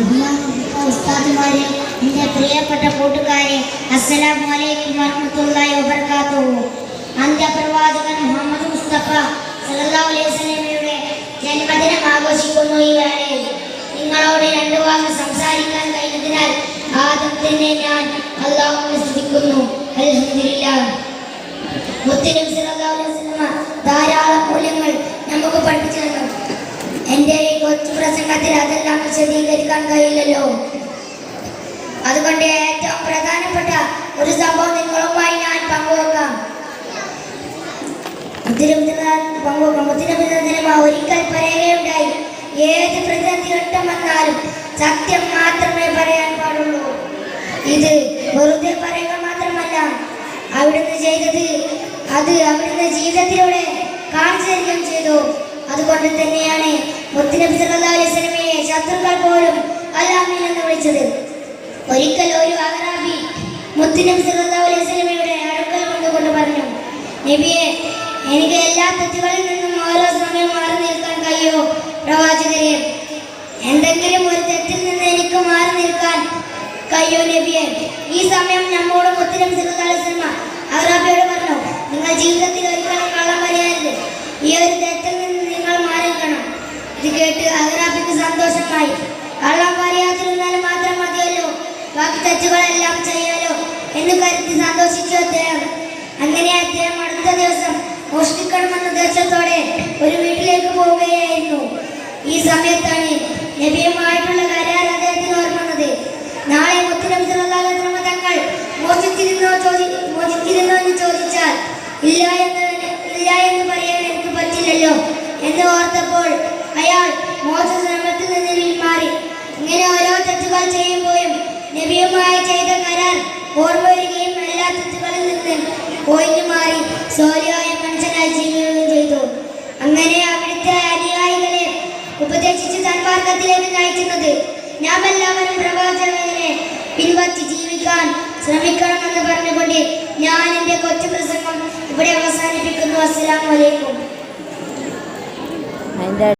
ബഹുമാനപ്പെട്ട ഉസ്താദുമാരെ എന്റെ പ്രിയപ്പെട്ട കൂട്ടുകാരെ അസ്സലാമു അലൈക്കും വറഹ്മത്തുള്ളാഹി വബറകാതുഹു. അന്ത്യപ്രവാചകൻ മുഹമ്മദ് മുസ്തഫ സല്ലല്ലാഹു അലൈഹി വസല്ലമയുടെ ജന്മദിനം ആഘോഷിക്കുന്നു ഈ വേളയിൽ. നിങ്ങളോട് രണ്ടു വാക്ക് സംസാരിക്കാൻ കഴിഞ്ഞതിനാൽ ആദ്യം തന്നെ ഞാൻ അള്ളാഹുവിനെ സ്തുതിക്കുന്നു. അൽഹംദുലില്ലാഹ്. മുത്തുനബി സല്ലല്ലാഹു അലൈഹി വസല്ലമ ധാരാളം മൂല്യങ്ങൾ നമുക്ക് പഠിച്ചു തന്നു. കൊച്ചു പ്രസംഗത്തിൽ അതെല്ലാം വിശദീകരിക്കാൻ കഴിയില്ലല്ലോ. അതുകൊണ്ട് ഏറ്റവും പ്രധാനപ്പെട്ട ഒരു സംഭവം നിങ്ങളുമായി ഞാൻ പങ്കുവെക്കാം. പങ്കുവെക്കാം മുത്തിനബിദിനം ഒരിക്കൽ പറയുകയുണ്ടായി ഏത് പ്രതിസന്ധി ഘട്ടം വന്നാലും സത്യം മാത്രമേ പറയാൻ പാടുള്ളൂ. ഇത് വെറുതെ പറയുക മാത്രമല്ല അവിടുന്ന് ചെയ്തത് അത് അവിടുന്ന് ജീവിതത്തിലൂടെ കാണിച്ചു തരികയും ചെയ്തു. അതുകൊണ്ട് തന്നെയാണ് മുത്തുനബി സല്ലല്ലാഹു അലൈഹി വസല്ലമയെ ശത്രുക്കൾ പോലും അല്ലാമീൻ എന്ന് വിളിച്ചത്. ഒരിക്കൽ ഒരു അഹ്റാബി മുത്തുനബി സല്ലല്ലാഹു അലൈഹി വസല്ലമയുടെ അടുക്കൽ കൊണ്ടുകൊണ്ട് പറഞ്ഞു നബിയെ എനിക്ക് എല്ലാ തെറ്റുകളിൽ നിന്നും ഓരോ സമയം മാറി നിൽക്കാൻ കഴിയുമോ പ്രവാചകരെ എന്തെങ്കിലും ഒരു തെറ്റിൽ നിന്ന് എനിക്ക് മാറി നിൽക്കാൻ കഴിയോ നബിയെ? ഈ സമയം നമ്മോട് മുത്തുനബി സല്ലല്ലാഹു അലൈഹി വസല്ലമ അഹ്റാബിയോട് പറഞ്ഞു നിങ്ങൾ ജീവിതത്തിൽ ഒരിക്കലും കള്ളം പറയരുത് ഈ ഒരു തെറ്റിൽ നിന്ന് നിങ്ങൾ മാറിക്കണം ഇത് കേട്ട് അഹ്റാബിക്ക് സന്തോഷമായി. കള്ളം പറയാതിരുന്നാൽ മാത്രം മതിയല്ലോ. ബാക്കി തെറ്റുകളെല്ലാം ചെയ്യാലോ എന്ന് കരുതി സന്തോഷിച്ചു അദ്ദേഹം. അങ്ങനെ അദ്ദേഹം അടുത്ത ദിവസം മോഷ്ടിക്കണമെന്ന ഉദ്ദേശത്തോടെ ഒരു വീട്ടിലേക്ക് പോവുകയായിരുന്നു. ഈ സമയത്താണ് നബിയുമായിട്ടുള്ള കരാർ അദ്ദേഹത്തിന് ഓർമ്മ വന്നത് നാളെ അലൈഹി തങ്ങൾ മോഷിച്ചിരുന്നോ ചോദി മോചിച്ചിരുന്നോ എന്ന് ചോദിച്ചാൽ ഇല്ല എന്ന് ഇല്ല എന്ന് പറയാൻ എനിക്ക് പറ്റില്ലല്ലോ എന്ന് ഓർത്തപ്പോൾ അയാൾ മോശ ശ്രമത്തിൽ നിന്ന് പിന്മാറി ഇങ്ങനെ ഓരോ തെറ്റുകൾ ചെയ്യുമ്പോഴും നബിയുമായി ചെയ്ത കരാർ ഓർമ്മ വരികയും എല്ലാ തെറ്റുകളിൽ നിന്ന് ഒഴിഞ്ഞു മാറി സോലിയായ മനുഷ്യനായി ജീവിക്കുകയും ചെയ്തു അങ്ങനെ അവിടുത്തെ അനുയായികളെ ഉപദേശിച്ച് സന്മാർഗത്തിലേക്ക് നയിക്കുന്നത് നാം എല്ലാവരും പ്രവാചകനെ പിൻവച്ച് ജീവിക്കാൻ ശ്രമിക്കണമെന്ന് പറഞ്ഞുകൊണ്ട് ഞാൻ എന്റെ കൊച്ചു പ്രസംഗം ഇവിടെ അവസാനിപ്പിക്കുന്നു. അസ്സലാമു അലൈക്കും. അതിന്റെ